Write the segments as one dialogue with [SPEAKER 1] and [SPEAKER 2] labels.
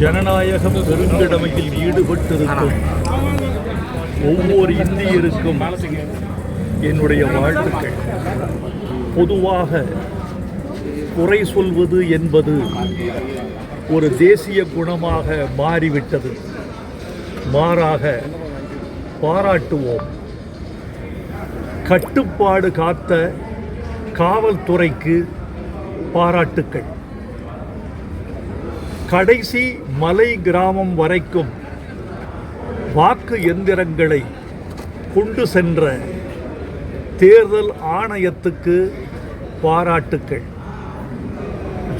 [SPEAKER 1] ஜனநாயகம் பெருங்கடமையில் ஈடுபட்டிருக்கும் ஒவ்வொரு இந்தியருக்கும் என்னுடைய வாழ்த்துக்கள். பொதுவாக குறை சொல்வது என்பது ஒரு தேசிய குணமாக மாறிவிட்டது. மாறாக பாராட்டுவோம். கட்டுப்பாடு காத்த காவல்துறைக்கு பாராட்டுக்கள். கடைசி மலை கிராமம் வரைக்கும் வாக்கு எந்திரங்களை கொண்டு சென்ற தேர்தல் ஆணையத்துக்கு பாராட்டுக்கள்.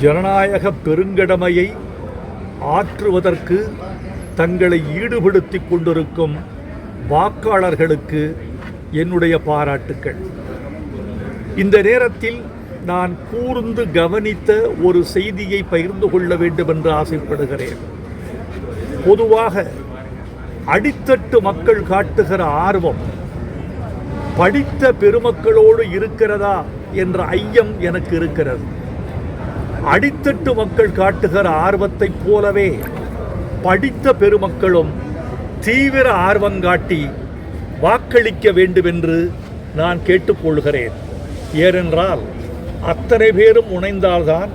[SPEAKER 1] ஜனநாயக பெருங்கடமையை ஆற்றுவதற்கு தங்களை ஈடுபடுத்திக் கொண்டிருக்கும் வாக்காளர்களுக்கு என்னுடைய பாராட்டுக்கள். இந்த நேரத்தில் நான் கூர்ந்து கவனித்த ஒரு செய்தியை பகிர்ந்து கொள்ள வேண்டும் என்று ஆசைப்படுகிறேன். பொதுவாக அடித்தட்டு மக்கள் காட்டுகிற ஆர்வம் படித்த பெருமக்களோடு இருக்கிறதா என்ற ஐயம் எனக்கு இருக்கிறது. அடித்தட்டு மக்கள் காட்டுகிற ஆர்வத்தைப் போலவே படித்த பெருமக்களும் தீவிர ஆர்வம் காட்டி வாக்களிக்க வேண்டுமென்று நான் கேட்டுக்கொள்கிறேன். ஏனென்றால் அத்தனை பேரும் முனைந்தால்தான்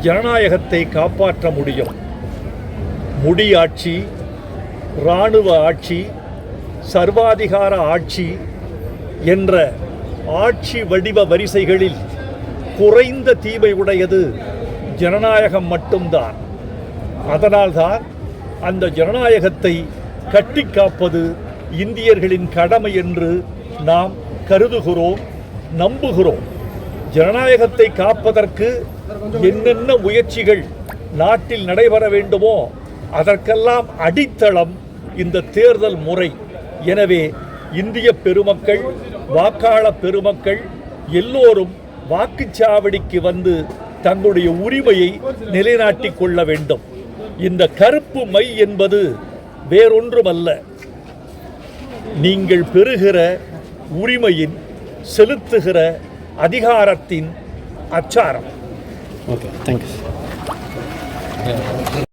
[SPEAKER 1] ஜனநாயகத்தை காப்பாற்ற முடியும். முடியாட்சி இராணுவ ஆட்சி சர்வாதிகார ஆட்சி என்ற ஆட்சி வடிவ வரிசைகளில் குறைந்த தீமை உடையது ஜனநாயகம் மட்டும்தான். அதனால்தான் அந்த ஜனநாயகத்தை கட்டி காப்பது இந்தியர்களின் கடமை என்று நாம் கருதுகிறோம் நம்புகிறோம். ஜனநாயகத்தை காப்பதற்கு என்னென்ன முயற்சிகள் நாட்டில் நடைபெற வேண்டுமோ அதற்கெல்லாம் அடித்தளம் இந்த தேர்தல் முறை. எனவே இந்திய பெருமக்கள் வாக்காள பெருமக்கள் எல்லோரும் வாக்குச்சாவடிக்கு வந்து தங்களுடைய உரிமையை நிலைநாட்டிக் கொள்ள வேண்டும். இந்த கருப்பு மை என்பது வேறொன்றுமல்ல. நீங்கள் பெறுகிற உரிமையின் செலுத்துகிற அதிகாரத்தின் அச்சாரம்.
[SPEAKER 2] Okay thank you